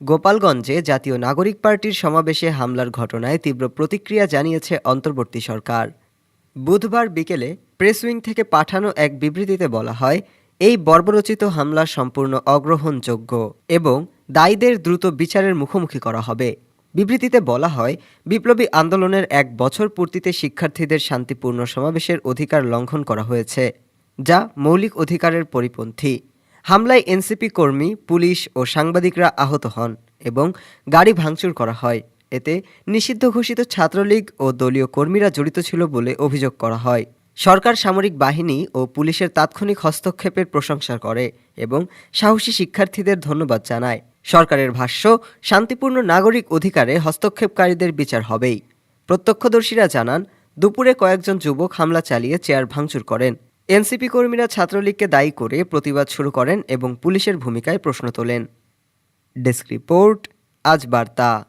গোপালগঞ্জে জাতীয় নাগরিক পার্টির সমাবেশে হামলার ঘটনায় তীব্র প্রতিক্রিয়া জানিয়েছে অন্তর্বর্তী সরকার। বুধবার বিকেলে প্রেস উইং থেকে পাঠানো এক বিবৃতিতে বলা হয়, এই বর্বরচিত হামলা সম্পূর্ণ অগ্রহণযোগ্য এবং দায়ীদের দ্রুত বিচারের মুখোমুখি করা হবে। বিবৃতিতে বলা হয়, বিপ্লবী আন্দোলনের এক বছর পূর্তিতে শিক্ষার্থীদের শান্তিপূর্ণ সমাবেশের অধিকার লঙ্ঘন করা হয়েছে, যা মৌলিক অধিকারের পরিপন্থী। হামলায় এনসিপি কর্মী, পুলিশ ও সাংবাদিকরা আহত হন এবং গাড়ি ভাঙচুর করা হয়। এতে নিষিদ্ধ ঘোষিত ছাত্রলীগ ও দলীয় কর্মীরা জড়িত ছিল বলে অভিযোগ করা হয়। সরকার সামরিক বাহিনী ও পুলিশের তাৎক্ষণিক হস্তক্ষেপের প্রশংসা করে এবং সাহসী শিক্ষার্থীদের ধন্যবাদ জানায়। সরকারের ভাষ্য, শান্তিপূর্ণ নাগরিক অধিকারে হস্তক্ষেপকারীদের বিচার হবেই। প্রত্যক্ষদর্শীরা জানান, দুপুরে কয়েকজন যুবক হামলা চালিয়ে চেয়ার ভাঙচুর করেন। এনসিপি কর্মীরা ছাত্রলীগকে দায়ী করে প্রতিবাদ শুরু করেন এবং পুলিশের ভূমিকায় প্রশ্ন তোলেন। ডেস্ক রিপোর্ট, আজ বার্তা।